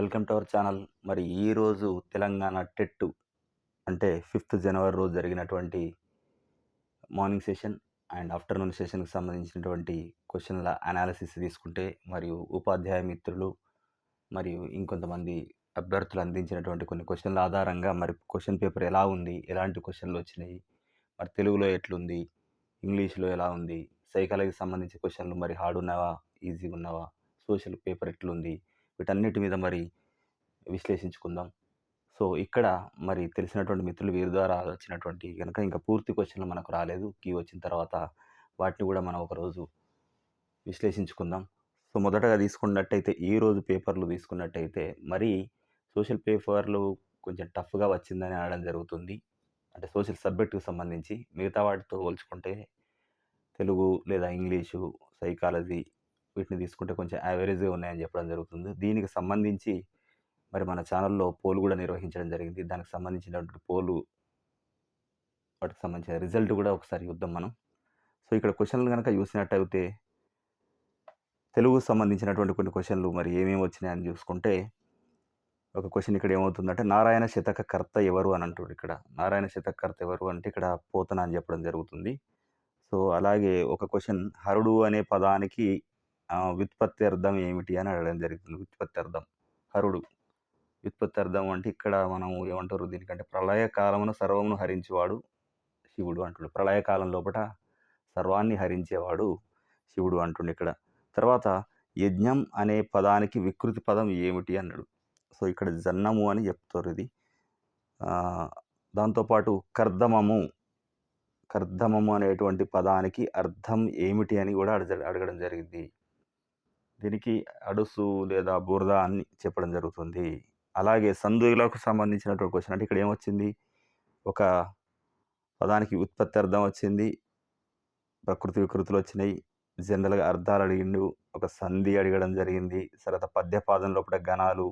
Welcome to our channel. మరి ఈరోజు Telangana TET అంటే ఫిఫ్త్ జనవరి రోజు జరిగినటువంటి మార్నింగ్ సెషన్ అండ్ ఆఫ్టర్నూన్ సెషన్కి సంబంధించినటువంటి క్వశ్చన్ల అనాలిసిస్ తీసుకుంటే మరియు ఉపాధ్యాయ మిత్రులు మరియు ఇంకొంతమంది అభ్యర్థులు అందించినటువంటి కొన్ని క్వశ్చన్ల ఆధారంగా మరి క్వశ్చన్ పేపర్ ఎలా ఉంది ఎలాంటి క్వశ్చన్లు వచ్చినాయి మరి తెలుగులో ఎట్లుంది ఇంగ్లీష్లో ఎలా ఉంది సైకాలజీకి సంబంధించి క్వశ్చన్లు మరి హార్డ్ ఉన్నావా ఈజీగా ఉన్నావా సోషల్ పేపర్ ఎట్లుంది వీటన్నిటి మీద మరి విశ్లేషించుకుందాం. సో ఇక్కడ మరి తెలిసినటువంటి మిత్రులు వీరి ద్వారా వచ్చినటువంటి కనుక ఇంకా పూర్తి క్వశ్చన్లు మనకు రాలేదు. కీ వచ్చిన తర్వాత వాటిని కూడా మనం ఒకరోజు విశ్లేషించుకుందాం. సో మొదటగా తీసుకున్నట్టయితే ఈ రోజు పేపర్లు తీసుకున్నట్టయితే మరి సోషల్ పేపర్లు కొంచెం టఫ్గా వచ్చిందని అనడం జరుగుతుంది. అంటే సోషల్ సబ్జెక్టుకు సంబంధించి మిగతా వాటితో పోల్చుకుంటే తెలుగు లేదా ఇంగ్లీషు సైకాలజీ వీటిని తీసుకుంటే కొంచెం యావరేజ్గా ఉన్నాయని చెప్పడం జరుగుతుంది. దీనికి సంబంధించి మరి మన ఛానల్లో పోల్ కూడా నిర్వహించడం జరిగింది. దానికి సంబంధించినటువంటి పోలు వాటికి సంబంధించిన రిజల్ట్ కూడా ఒకసారి చూద్దాం మనం. సో ఇక్కడ క్వశ్చన్లు కనుక చూసినట్టయితే తెలుగుకు సంబంధించినటువంటి కొన్ని క్వశ్చన్లు మరి ఏమేమి వచ్చినాయని చూసుకుంటే ఒక క్వశ్చన్ ఇక్కడ ఏమవుతుందంటే నారాయణ శతక కర్త ఎవరు అని అంటాడు ఇక్కడ. నారాయణ శతక కర్త ఎవరు అంటే ఇక్కడ పోతన అని చెప్పడం జరుగుతుంది. సో అలాగే ఒక క్వశ్చన్ హరుడు అనే పదానికి వ్యుత్పత్తి అర్థం ఏమిటి అని అడగడం జరుగుతుంది. వ్యుత్పత్తి అర్థం. హరుడు. వ్యుత్పత్తి అర్థం అంటే ఇక్కడ మనం ఏమంటారు? దీనికంటే ప్రళయకాలమును సర్వమును హరించేవాడు శివుడు అంటుండు. ప్రళయకాలం లోపల సర్వాన్ని హరించేవాడు శివుడు అంటుండు ఇక్కడ. తర్వాత యజ్ఞం అనే పదానికి వికృతి పదం ఏమిటి అన్నాడు. సో ఇక్కడ జన్నము అని చెప్తారు ఇది. దాంతోపాటు కర్దమము. కర్దమము అనేటువంటి పదానికి అర్థం ఏమిటి అని కూడా అడగ అడగడం జరిగింది. దీనికి అడుసు లేదా బురద అని చెప్పడం జరుగుతుంది. అలాగే సందులకు సంబంధించినటువంటి క్వశ్చన్ అంటే ఇక్కడ ఏమొచ్చింది? ఒక పదానికి ఉత్పత్తి అర్థం వచ్చింది. ప్రకృతి వికృతులు వచ్చినాయి. జనరల్గా అర్థాలు అడిగిండు. ఒక సంధి అడగడం జరిగింది. తర్వాత పద్యపాదం లోపల గణాలు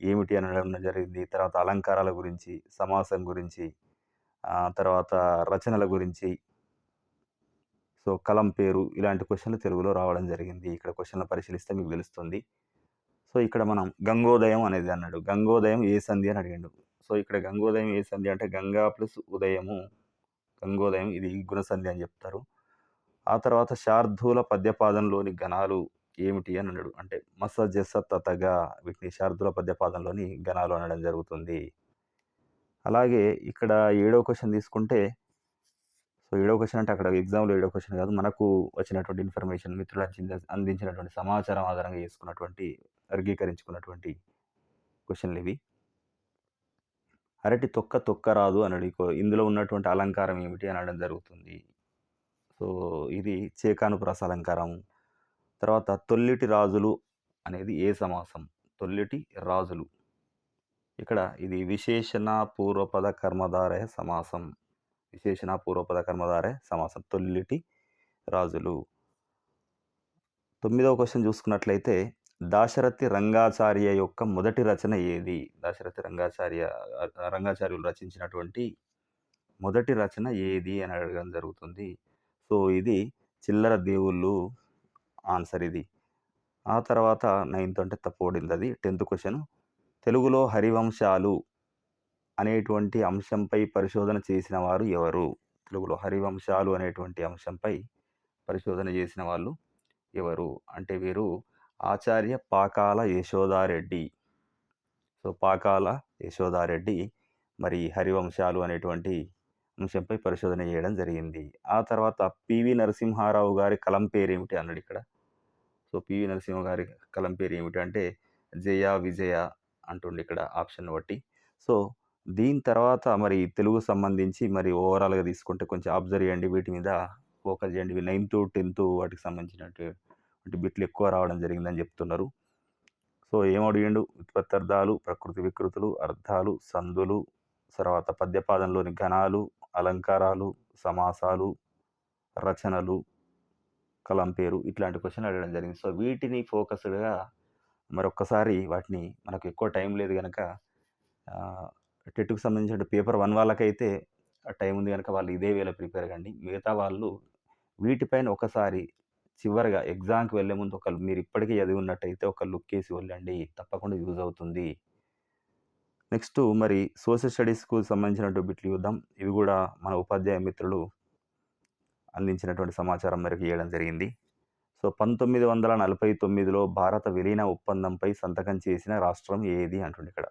ఏమిటి అని అడగడం జరిగింది. తర్వాత అలంకారాల గురించి సమాసం గురించి తర్వాత రచనల గురించి సో కలం పేరు ఇలాంటి క్వశ్చన్లు తెలుగులో రావడం జరిగింది. ఇక్కడ క్వశ్చన్లు పరిశీలిస్తే మీకు తెలుస్తుంది. సో ఇక్కడ మనం గంగోదయం అనేది అన్నాడు. గంగోదయం ఏ సంధి అని అడిగాడు. సో ఇక్కడ గంగోదయం ఏ సంధి అంటే గంగా ప్లస్ ఉదయము. గంగోదయం ఇది గుణసంధి అని చెప్తారు. ఆ తర్వాత శార్దూల పద్యపాదంలోని గణాలు ఏమిటి అని అన్నాడు. అంటే మస జస తతగా వీటిని శార్దూల పద్యపాదంలోని గణాలు అనడం జరుగుతుంది. అలాగే ఇక్కడ ఏడో క్వశ్చన్ తీసుకుంటే సో ఏడో క్వశ్చన్ అంటే అక్కడ ఎగ్జామ్లో ఏడో క్వశ్చన్ కాదు. మనకు వచ్చినటువంటి ఇన్ఫర్మేషన్ మిత్రులు అందించినటువంటి సమాచారం ఆధారంగా చేసుకున్నటువంటి వర్గీకరించుకున్నటువంటి క్వశ్చన్లు ఇవి. అరటి తొక్క తొక్క రాదు అని అడిగి ఇందులో ఉన్నటువంటి అలంకారం ఏమిటి అని అనడం జరుగుతుంది. సో ఇది చేకానుప్రాస అలంకారం. తర్వాత తొల్లిటి రాజులు అనేది ఏ సమాసం? తొల్లిటి రాజులు. ఇక్కడ ఇది విశేషణ పూర్వపద కర్మధారయ సమాసం. విశేషణ పూర్వపద కర్మధారే సమాసం తొల్లిటి రాజులు. తొమ్మిదవ క్వశ్చన్ చూసుకున్నట్లయితే దాశరథి రంగాచార్య యొక్క మొదటి రచన ఏది? దాశరథి రంగాచార్య రంగాచార్యులు రచించినటువంటి మొదటి రచన ఏది అని అడగడం జరుగుతుంది. సో ఇది చిల్లర దేవుళ్ళు ఆన్సర్ ఇది. ఆ తర్వాత నైన్త్ అంటే తప్పబడింది అది. టెన్త్ క్వశ్చన్ తెలుగులో హరివంశాలు అనేటువంటి అంశంపై పరిశోధన చేసిన వారు ఎవరు? తెలుగులో హరివంశాలు అనేటువంటి అంశంపై పరిశోధన చేసిన వాళ్ళు ఎవరు? అంటే వీరు ఆచార్య పాకాల యశోదారెడ్డి. సో పాకాల యశోదారెడ్డి మరి హరివంశాలు అనేటువంటి అంశంపై పరిశోధన చేయడం జరిగింది. ఆ తర్వాత పివి నరసింహారావు గారి కలం పేరు ఏమిటి అన్నాడు ఇక్కడ? సో పివి నరసింహ గారి కలం పేరు ఏమిటి అంటే జయ విజయ అంటుండే ఇక్కడ ఆప్షన్ బట్టి. సో దీని తర్వాత మరి తెలుగు సంబంధించి మరి ఓవరాల్గా తీసుకుంటే కొంచెం అబ్జర్వ్ చేయండి. వీటి మీద ఫోకస్ చేయండి. నైన్త్ టెన్త్ వాటికి సంబంధించినటువంటి బిట్లు ఎక్కువ రావడం జరిగిందని చెప్తున్నారు. సో ఏమడిగిండు అడిగిండు? ప్రకృతి వికృతులు అర్థాలు సందులు తర్వాత పద్యపాదంలోని ఘనాలు అలంకారాలు సమాసాలు రచనలు కలం పేరు ఇట్లాంటి క్వశ్చన్ అడగడం జరిగింది. సో వీటిని ఫోకస్డ్గా మరొక్కసారి వాటిని మనకు ఎక్కువ టైం లేదు కనుక టెట్కు సంబంధించిన పేపర్ వన్ వాళ్ళకైతే టైం ఉంది కనుక వాళ్ళు ఇదే వేళ ప్రిపేర్ కండి మిగతా వాళ్ళు వీటిపైన ఒకసారి చివరిగా ఎగ్జామ్‌కి వెళ్ళే ముందు ఒక మీరు ఇప్పటికీ చదివి ఉన్నట్టయితే ఒక లుక్ వేసి వెళ్ళండి. తప్పకుండా యూజ్ అవుతుంది. నెక్స్ట్ మరి సోషల్ స్టడీస్‌కు సంబంధించినటువంటి బిట్లు చూద్దాం. ఇవి కూడా మన ఉపాధ్యాయ మిత్రులు అందించినటువంటి సమాచారం మేరకు ఇవ్వడం జరిగింది. సో, 1949లో భారత విలీన ఒప్పందంపై సంతకం చేసిన రాష్ట్రం ఏది అంటుండే ఇక్కడ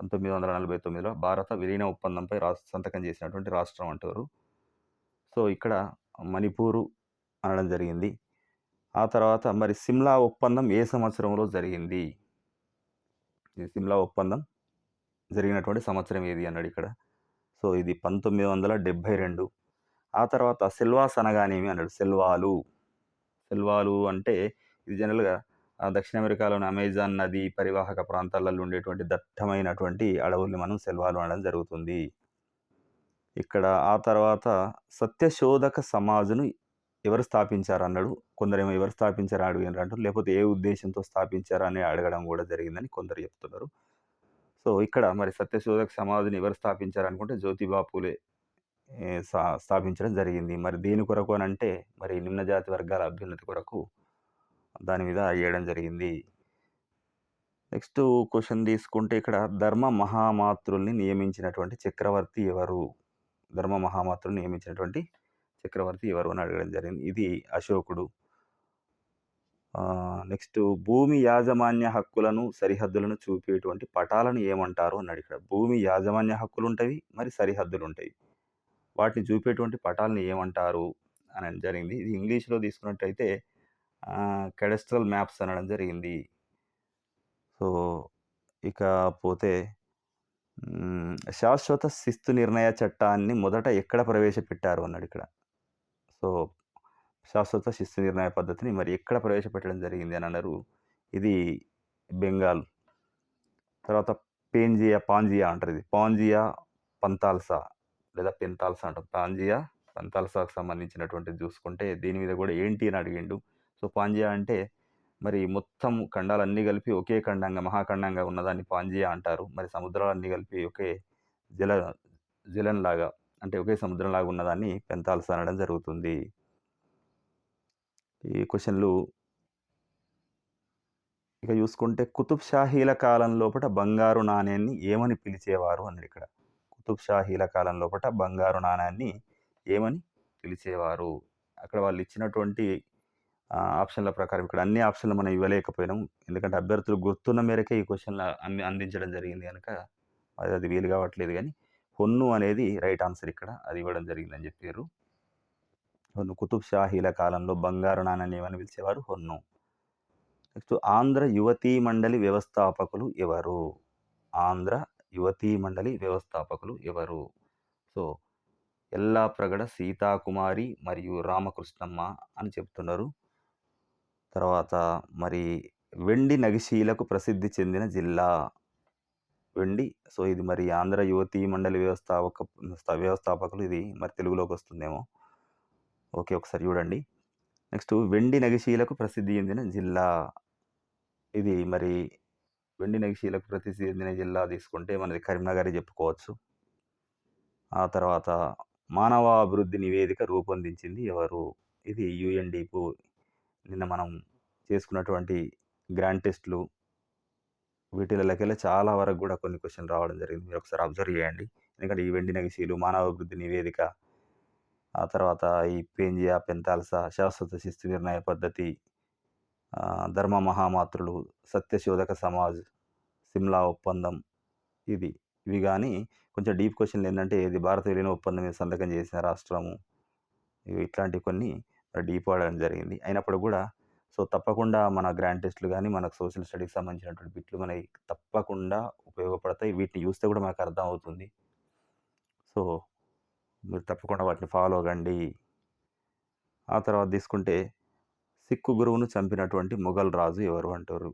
పంతొమ్మిది వందల నలభై తొమ్మిదిలో భారత విలీన ఒప్పందంపై రా సంతకం చేసినటువంటి రాష్ట్రం అంటారు. సో, ఇక్కడ మణిపూరు అనడం జరిగింది. ఆ తర్వాత మరి సిమ్లా ఒప్పందం ఏ సంవత్సరంలో జరిగింది? ఈ సిమ్లా ఒప్పందం జరిగినటువంటి సంవత్సరం ఏది అన్నాడు ఇక్కడ సో, ఇది 1972. ఆ తర్వాత సిల్వాస్ అనగానేమి అన్నాడు. సెల్వాలు. సెల్వాలు అంటే ఇది జనరల్‌గా దక్షిణ అమెరికాలోని అమెజాన్ నది పరివాహక ప్రాంతాలలో ఉండేటువంటి దట్టమైనటువంటి అడవుల్ని మనం సెల్వాలు అనడం జరుగుతుంది. ఇక్కడ ఆ తర్వాత సత్యశోధక సమాజును ఎవరు స్థాపించారు అన్నాడు కొందరేమో ఎవరు స్థాపించారు అడిగినారు అంటారు లేకపోతే ఏ ఉద్దేశంతో స్థాపించారు అని అడగడం కూడా జరిగిందని కొందరు చెప్తున్నారు. సో, ఇక్కడ మరి సత్యశోధక సమాజ్‌ని ఎవరు స్థాపించారనుకుంటే జ్యోతిబా పూలే స్థా స్థాపించడం జరిగింది. మరి దేని కొరకు అని అంటే మరి నిమ్న జాతి వర్గాల అభ్యున్నతి కొరకు దాని మీద వేయడం జరిగింది. నెక్స్ట్ క్వశ్చన్ తీసుకుంటే ఇక్కడ ధర్మ మహామాత్రుల్ని నియమించినటువంటి చక్రవర్తి ఎవరు? ధర్మ మహామాత్రుల్ని నియమించినటువంటి చక్రవర్తి ఎవరు అని అడగడం జరిగింది. ఇది అశోకుడు. నెక్స్ట్ భూమి యాజమాన్య హక్కులను, సరిహద్దులను చూపేటువంటి పటాలను ఏమంటారు అన్నాడిక్కడ. భూమి యాజమాన్య హక్కులు ఉంటాయి మరి సరిహద్దులు ఉంటాయి వాటిని చూపేటువంటి పటాలను ఏమంటారు అని జరిగింది. ఇది ఇంగ్లీష్‌లో తీసుకున్నట్టయితే కెడెస్ట్రల్ మ్యాప్స్ అనడం జరిగింది. సో, ఇక పోతే శాశ్వత శిస్తు నిర్ణయ చట్టాన్ని మొదట ఎక్కడ ప్రవేశపెట్టారు అన్నాడు ఇక్కడ సో, శాశ్వత శిస్తు నిర్ణయ పద్ధతిని మరి ఎక్కడ ప్రవేశపెట్టడం జరిగింది అని అన్నారు. ఇది బెంగాల్. తర్వాత పేంజియా, పాంజియా అంటారు ఇది. పాంజియా పంతాల్సా లేదా పెంతాల్సా అంటారు పాంజియా, పంతాల్సాకు సంబంధించినటువంటిది చూసుకుంటే దీని మీద కూడా ఏంటి అని అడిగిండు. సో, పాంజియా అంటే మరి మొత్తం ఖండాలన్నీ కలిపి ఒకే ఖండంగా మహాఖండంగా ఉన్నదాన్ని పాంజియా అంటారు. మరి సముద్రాలన్నీ కలిపి ఒకే జల జలంలాగా అంటే ఒకే సముద్రంలాగా ఉన్నదాన్ని పెంతాల్స్ అనడం జరుగుతుంది. ఈ క్వశ్చన్లు ఇక చూసుకుంటే కుతుబ్ షాహీల కాలం లోపల బంగారు నాణేన్ని ఏమని పిలిచేవారు అన్నాడిక్కడ. కుతుబ్ షాహీల కాలం లోపల బంగారు నాణాన్ని ఏమని పిలిచేవారు? అక్కడ వాళ్ళు ఇచ్చినటువంటి ఆప్షన్‌ల ప్రకారం ఇక్కడ అన్ని ఆప్షన్‌లు మనం ఇవ్వలేకపోయినాం. ఎందుకంటే అభ్యర్థులు గుర్తున్న మేరకే ఈ క్వశ్చన్లు అంది అందించడం జరిగింది కనుక అది అది వీలు కావట్లేదు కానీ హొన్ను అనేది రైట్ ఆన్సర్ ఇక్కడ. అది ఇవ్వడం జరిగిందని చెప్పారు హొన్ను కుతుబ్ షాహీల కాలంలో బంగారు నాణాన్ని ఏమని పిలిచేవారు? హొన్ను. నెక్స్ట్ ఆంధ్ర యువతీ మండలి వ్యవస్థాపకులు ఎవరు? ఆంధ్ర యువతీ మండలి వ్యవస్థాపకులు ఎవరు? సో, ఎల్లాప్రగడ సీతాకుమారి మరియు రామకృష్ణమ్మ అని చెప్తున్నారు. తర్వాత మరి వెండి నగిశీలకు ప్రసిద్ధి చెందిన జిల్లా? వెండి సో, ఇది మరి ఆంధ్ర యువతి మండలి వ్యవస్థాపక వ్యవస్థాపకులు ఇది మరి తెలుగులోకి వస్తుందేమో ఓకే. ఒకసారి చూడండి. నెక్స్ట్ వెండి నగిశీలకు ప్రసిద్ధి చెందిన జిల్లా? ఇది మరి వెండి నగిశీలకు ప్రసిద్ధి చెందిన జిల్లా తీసుకుంటే మనది కరీంనగర్ చెప్పుకోవచ్చు. ఆ తర్వాత మానవాభివృద్ధి నివేదిక రూపొందించింది ఎవరు? ఇది యుఎన్డిపు నిన్న మనం చేసుకున్నటువంటి గ్రాండ్ టెస్ట్‌లు వీటిలకెళ్ళి చాలా వరకు కూడా కొన్ని క్వశ్చన్ రావడం జరిగింది. మీరొకసారి అబ్జర్వ్ చేయండి. ఎందుకంటే ఈ వెండి నగిశీలు, మానవాభివృద్ధి నివేదిక, ఆ తర్వాత ఈ పేంజియా, పెంతాల్సా, శాశ్వత శిస్తు నిర్ణయ పద్ధతి, ధర్మ మహామాతృలు సత్యశోధక సమాజ్, సిమ్లా ఒప్పందం ఇది. ఇవి కానీ కొంచెం డీప్ క్వశ్చన్లు ఏంటంటే ఇది భారత విలీన ఒప్పందం మీద సంతకం చేసిన రాష్ట్రము. ఇవి ఇట్లాంటివి కొన్ని డీప్ అడగడం జరిగింది. అయినప్పుడు కూడా సో, తప్పకుండా మన గ్రాండ్ టెస్ట్‌లు కానీ మనకు సోషల్ స్టడీకి సంబంధించినటువంటి బిట్లు మనకి తప్పకుండా ఉపయోగపడతాయి. వీటిని చూస్తే కూడా మనకు అర్థం అవుతుంది. సో, మీరు తప్పకుండా వాటిని ఫాలో అవ్వండి ఆ తర్వాత తీసుకుంటే సిక్కు గురువును చంపినటువంటి మొఘల్ రాజు ఎవరు అంటారు?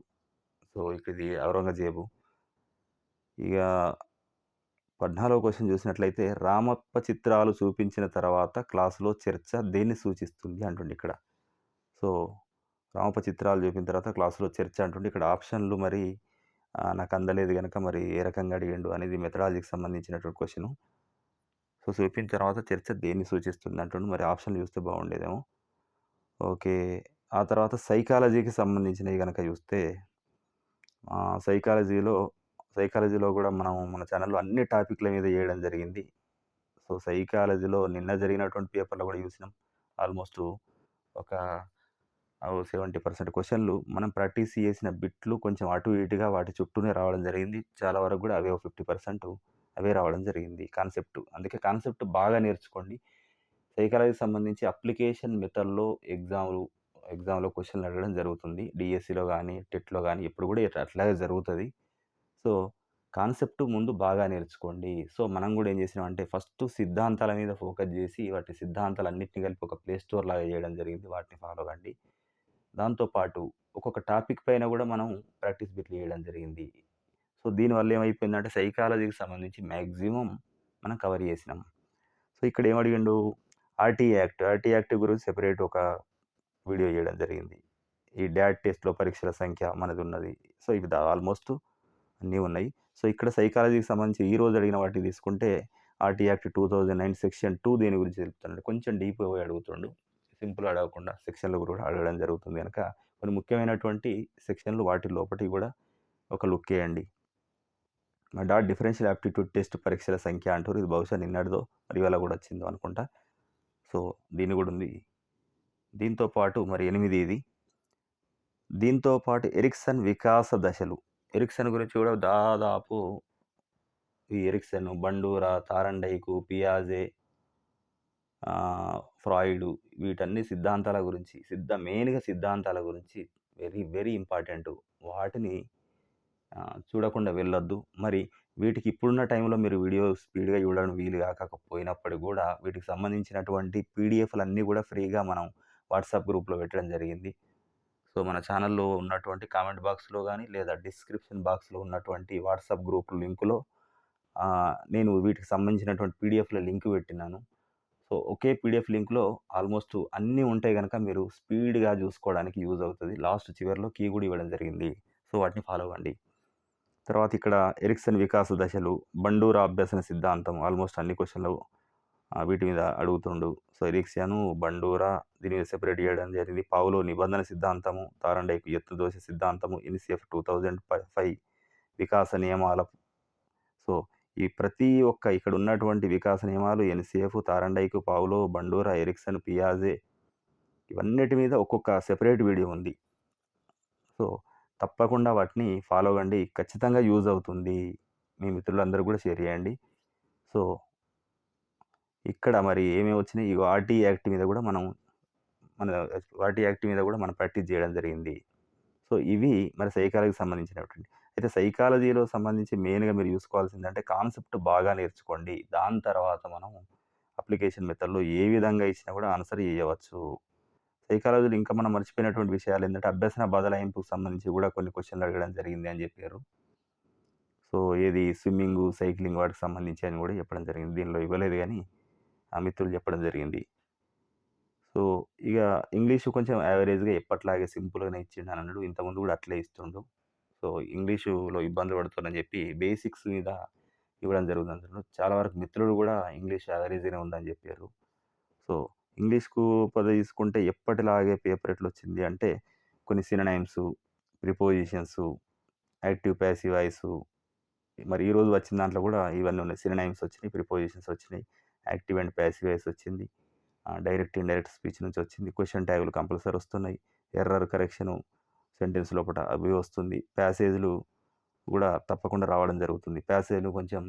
సో, ఇది ఔరంగజేబు. ఇక 14వ క్వశ్చన్ చూసినట్లయితే రామప్ప చిత్రాలు చూపించిన తర్వాత క్లాసులో చర్చ దేన్ని సూచిస్తుంది అంటుండిక్కడ. సో, రామప్ప చిత్రాలు చూపిన తర్వాత క్లాసులో చర్చ అంటుండే ఇక్కడ ఆప్షన్‌లు మరి నాకు అందలేదు కనుక మరి ఏ రకంగా అడిగిండు అనేది మెథడాలజీకి సంబంధించినటువంటి క్వశ్చన్ సో, చూపిన తర్వాత చర్చ దేన్ని సూచిస్తుంది అంటుండు. మరి ఆప్షన్‌లు చూస్తే బాగుండేదేమో. ఓకే. ఆ తర్వాత సైకాలజీకి సంబంధించినవి కనుక చూస్తే సైకాలజీలో సైకాలజీలో కూడా మనం మన ఛానల్లో అన్ని టాపిక్‌ల మీద చేయడం జరిగింది. సో, సైకాలజీలో నిన్న జరిగినటువంటి పేపర్‌లో కూడా చూసినాం. ఆల్మోస్ట్ ఒక సెవెంటీ పర్సెంట్ క్వశ్చన్లు మనం ప్రాక్టీస్ చేసిన బిట్లు కొంచెం అటు ఇటుగా వాటి చుట్టూనే రావడం జరిగింది. చాలా వరకు కూడా అవే ఒక ఫిఫ్టీ పర్సెంట్ అవే రావడం జరిగింది కాన్సెప్ట్. అందుకే కాన్సెప్ట్ బాగా నేర్చుకోండి. సైకాలజీకి సంబంధించి అప్లికేషన్ మెథడ్‌లో ఎగ్జామ్‌లు ఎగ్జామ్‌లో క్వశ్చన్లు అడగడం జరుగుతుంది. డీఎస్సీలో కానీ టెట్‌లో కానీ ఇప్పుడు కూడా అట్లాగే జరుగుతుంది సో, కాన్సెప్ట్ ముందు బాగా నేర్చుకోండి. సో, మనం కూడా ఏం చేసినామంటే ఫస్ట్ సిద్ధాంతాల మీద ఫోకస్ చేసి వాటి సిద్ధాంతాలన్నింటినీ కలిపి ఒక ప్లే స్టోర్ లాగా చేయడం జరిగింది. వాటిని ఫాలో కండి. దాంతో పాటు ఒక్కొక్క టాపిక్ పైన కూడా మనం ప్రాక్టీస్ బిట్లు చేయడం జరిగింది. సో, దీనివల్ల ఏమైపోయిందంటే సైకాలజీకి సంబంధించి మ్యాక్సిమం మనం కవర్ చేసినాం. సో, ఇక్కడ ఏమడిగిండు ఆర్టీ యాక్ట్. ఆర్టీ యాక్ట్ గురించి సెపరేట్ ఒక వీడియో చేయడం జరిగింది. ఈ డాట్ టెస్ట్‌లో పరీక్షల సంఖ్య మనది ఉన్నది సో, ఇవి ద ఆల్‌మోస్ట్ అన్నీ ఉన్నాయి. సో, ఇక్కడ సైకాలజీకి సంబంధించి ఈరోజు అడిగిన వాటిని తీసుకుంటే ఆర్టీ యాక్ట్ 2009 సెక్షన్ టూ దేని గురించి తెలుపుతున్నాడు. కొంచెం డీప్‌గా పోయి అడుగుతుండు. సింపుల్ అడగకుండా సెక్షన్‌లు కూడా అడగడం జరుగుతుంది కనుక కొన్ని ముఖ్యమైనటువంటి సెక్షన్‌లు వాటి లోపటి కూడా ఒక లుక్ ఎయండి. డాట్ డిఫరెన్షియల్ యాప్టిట్యూడ్ టెస్ట్ పరీక్షల సంఖ్య అంటారు ఇది బహుశా నిన్నటిదో మరి ఇవాళ కూడా వచ్చిందో అనుకుంటా. సో, దీని కూడా ఉంది. దీంతో పాటు మరి ఎనిమిది ఇది. దీంతో పాటు ఎరిక్సన్ వికాస దశలు. ఎరిక్సన్ గురించి కూడా దాదాపు ఈ ఎరిక్సన్, బండూరా, తారండైకు, పియాజే ఫ్రాయిడ్ వీటన్ని సిద్ధాంతాల గురించి సిద్ధ మెయిన్‌గా సిద్ధాంతాల గురించి వెరీ, వెరీ ఇంపార్టెంట్ వాటిని చూడకుండా వెళ్ళొద్దు. మరి వీటికి ఇప్పుడున్న టైంలో మీరు వీడియో స్పీడ్‌గా చూడడం వీలు కాకపోయినప్పటికి కూడా వీటికి సంబంధించినటువంటి పీడీఎఫ్‌లన్నీ కూడా ఫ్రీగా మనం వాట్సాప్ గ్రూప్‌లో పెట్టడం జరిగింది. సో, మన ఛానల్లో ఉన్నటువంటి కామెంట్ బాక్స్‌లో కానీ లేదా డిస్క్రిప్షన్ బాక్స్‌లో ఉన్నటువంటి వాట్సాప్ గ్రూప్ లింకులో నేను వీటికి సంబంధించినటువంటి పీడిఎఫ్ల లింక్ పెట్టినాను. సో, ఒకే పీడీఎఫ్ లింక్‌లో ఆల్‌మోస్ట్ అన్నీ ఉంటే కనుక మీరు స్పీడ్‌గా చూసుకోవడానికి యూజ్ అవుతుంది లాస్ట్ చివరిలో కీ కూడా ఇవ్వడం జరిగింది. సో, వాటిని ఫాలో అవ్వండి. తర్వాత ఇక్కడ ఎరిక్సన్ వికాస దశలు, బండూరా అభ్యసన సిద్ధాంతం ఆల్‌మోస్ట్ అన్ని క్వశ్చన్లు వీటి మీద అడుగుతుండు. సో, ఎరిక్సను, బండూరా దీని మీద సెపరేట్ చేయడం జరిగింది. పావులో నిబంధన సిద్ధాంతము, తారండైకు ఎత్తుదోష సిద్ధాంతము, ఎన్సిఎఫ్ టూ థౌజండ్ ఫైవ్ వికాస నియమాల సో, ఈ ప్రతి ఒక్క ఇక్కడ ఉన్నటువంటి వికాస నియమాలు NCF, Thorndike, Pavlov Bandura, Erikson, పియాజే ఇవన్నిటి మీద ఒక్కొక్క సెపరేట్ వీడియో ఉంది. సో, తప్పకుండా వాటిని ఫాలో కండి. ఖచ్చితంగా యూజ్ అవుతుంది. మీ మిత్రులందరూ కూడా షేర్ చేయండి. సో ఇక్కడ మరి ఏమేమి వచ్చినాయి? ఈ ఆర్టీ యాక్ట్ మీద కూడా మనం మన ఆర్టీ యాక్ట్ మీద కూడా మనం ప్రాక్టీస్ చేయడం జరిగింది. సో, ఇవి మరి సైకాలజీకి సంబంధించినటువంటి. అయితే సైకాలజీలో సంబంధించి మెయిన్‌గా మీరు చూసుకోవాల్సింది అంటే కాన్సెప్ట్ బాగా నేర్చుకోండి. దాని తర్వాత మనం అప్లికేషన్ మెథడ్‌లో ఏ విధంగా ఇచ్చినా కూడా ఆన్సర్ చేయవచ్చు. సైకాలజీలో ఇంకా మనం మర్చిపోయినటువంటి విషయాలు ఏంటంటే అభ్యసన బదలాయింపుకు సంబంధించి కూడా కొన్ని క్వశ్చన్లు అడగడం జరిగింది అని చెప్పారు. సో, ఏది స్విమ్మింగ్ సైక్లింగ్ వాటికి సంబంధించి అని కూడా చెప్పడం జరిగింది. దీనిలో ఇవ్వలేదు కానీ ఆ మిత్రులు చెప్పడం జరిగింది. సో, ఇక ఇంగ్లీషు కొంచెం యావరేజ్‌గా ఎప్పట్లాగే సింపుల్‌గానే ఇచ్చిండు అని అన్నాడు. ఇంతకుముందు కూడా అట్లే ఇస్తుండు. సో, ఇంగ్లీషులో ఇబ్బందులు పడుతుందని చెప్పి బేసిక్స్ మీద ఇవ్వడం జరుగుతుంది అందులో చాలా వరకు మిత్రులు కూడా ఇంగ్లీష్ యావరేజ్‌గానే ఉందని చెప్పారు. సో, ఇంగ్లీష్‌కు పద తీసుకుంటే ఎప్పటిలాగే పేపర్ ఎట్లొచ్చింది అంటే కొన్ని synonyms prepositions active, passive voice మరి ఈరోజు వచ్చిన దాంట్లో కూడా ఇవన్నీ ఉన్నాయి. సినైమ్స్ వచ్చినాయి, ప్రిపోజిషన్స్ వచ్చినాయి, యాక్టివ్ అండ్ ప్యాసివ్ వాయిస్ వచ్చింది. డైరెక్ట్, ఇండైరెక్ట్ స్పీచ్ నుంచి వచ్చింది. క్వశ్చన్ ట్యాగులు కంపల్సరీ వస్తున్నాయి. ఎర్రర్ కరెక్షను సెంటెన్స్ లోపట అవి వస్తుంది. ప్యాసేజ్‌లు కూడా తప్పకుండా రావడం జరుగుతుంది. ప్యాసేజ్‌లు కొంచెం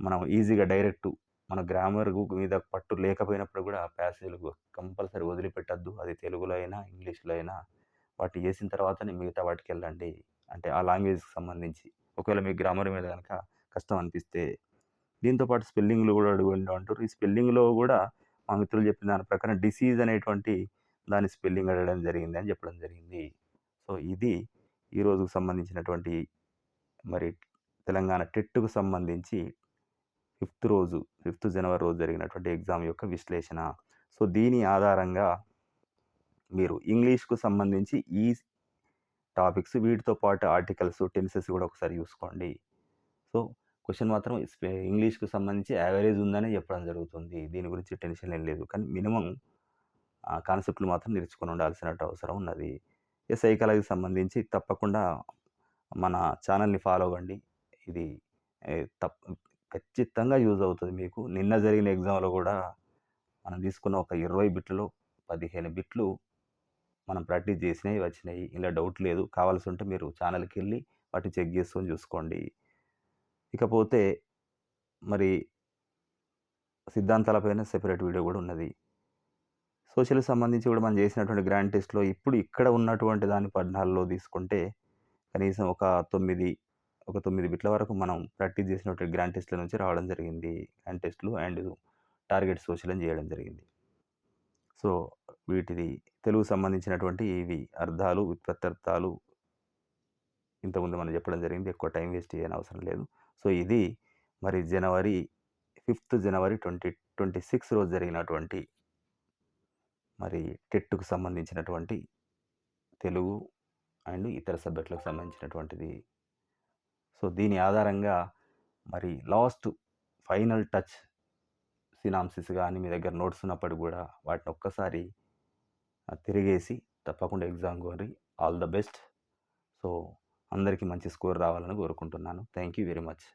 మనం ఈజీగా డైరెక్టు మన గ్రామర్ మీద పట్టు లేకపోయినప్పుడు కూడా ప్యాసేజ్‌లు కంపల్సరీ వదిలిపెట్టొద్దు. అది తెలుగులో అయినా, ఇంగ్లీష్‌లో అయినా వాటి చేసిన తర్వాతనే మిగతా వాటికి వెళ్ళండి అంటే ఆ లాంగ్వేజ్‌కి సంబంధించి. ఒకవేళ మీ గ్రామర్ మీద కనుక కష్టం అనిపిస్తే. దీంతో పాటు స్పెల్లింగ్‌లు కూడా అడుగుండి అంటారు ఈ స్పెల్లింగ్‌లో కూడా మా మిత్రులు చెప్పిన దాని ప్రకారం డిసీజ్ అనేటువంటి దాని స్పెల్లింగ్ అడగడం జరిగింది అని చెప్పడం జరిగింది. సో, ఇది ఈరోజుకు సంబంధించినటువంటి మరి తెలంగాణ టెట్‌కు సంబంధించి ఫిఫ్త్ రోజు, ఫిఫ్త్ జనవరి రోజు జరిగినటువంటి ఎగ్జామ్ యొక్క విశ్లేషణ. సో, దీని ఆధారంగా మీరు ఇంగ్లీష్‌కు సంబంధించి ఈ టాపిక్స్ వీటితో పాటు ఆర్టికల్స్, టెన్సెస్ కూడా ఒకసారి చూసుకోండి. సో, క్వశ్చన్ మాత్రం ఇంగ్లీష్‌కు సంబంధించి యావరేజ్ ఉందనే చెప్పడం జరుగుతుంది. దీని గురించి టెన్షన్ ఏం లేదు. కానీ మినిమమ్ కాన్సెప్ట్‌లు మాత్రం నేర్చుకుని ఉండాల్సిన అవసరం ఉన్నది. ఈ సైకాలజీకి సంబంధించి తప్పకుండా మన ఛానల్ని ఫాలో అవ్వండి. ఇది తప్ప తప్ ఖచ్చితంగా యూజ్ అవుతుంది మీకు. నిన్న జరిగిన ఎగ్జామ్‌లో కూడా మనం తీసుకున్న ఒక 20 బిట్‌లలో 15 బిట్లు మనం ప్రాక్టీస్ చేసినవి వచ్చినాయి. ఇలా డౌట్ లేదు. కావాల్సి ఉంటే మీరు ఛానల్కి వెళ్ళి వాటిని చెక్ చేసుకొని చూసుకోండి. ఇకపోతే మరి సిద్ధాంతాలపైన సెపరేట్ వీడియో కూడా ఉన్నది. సోషల్‌కి సంబంధించి కూడా మనం చేసినటువంటి గ్రాండ్ టెస్ట్‌లో ఇప్పుడు ఇక్కడ ఉన్నటువంటి దాని పద్నాలుగులో తీసుకుంటే కనీసం ఒక తొమ్మిది ఒక తొమ్మిది బిట్ల వరకు మనం ప్రాక్టీస్ చేసినటువంటి గ్రాండ్ టెస్ట్‌ల నుంచి రావడం జరిగింది. గ్రాండ్ టెస్ట్‌లు అండ్ టార్గెట్ సోషల్ అని చేయడం జరిగింది. సో, వీటిది తెలుగు సంబంధించినటువంటి ఇవి అర్థాలు, వ్యుత్పత్త్యర్థాలు ఇంతకుముందు మనం చెప్పడం జరిగింది. ఎక్కువ టైం వేస్ట్ చేయనవసరం లేదు. సో, ఇది మరి జనవరి ఫిఫ్త్ జనవరి 2026 రోజు జరిగినటువంటి మరి టెట్‌కు సంబంధించినటువంటి తెలుగు అండ్ ఇతర సబ్జెక్టులకు సంబంధించినటువంటిది. సో, దీని ఆధారంగా మరి లాస్ట్ ఫైనల్ టచ్ సినామ్సిస్ కానీ మీ దగ్గర నోట్స్ ఉన్నప్పటికీ కూడా వాటిని ఒక్కసారి తిరిగేసి తప్పకుండా ఎగ్జామ్ కోరి ఆల్ ద బెస్ట్. సో, అందరికీ మంచి స్కోర్ రావాలని కోరుకుంటున్నాను. Thank you very much.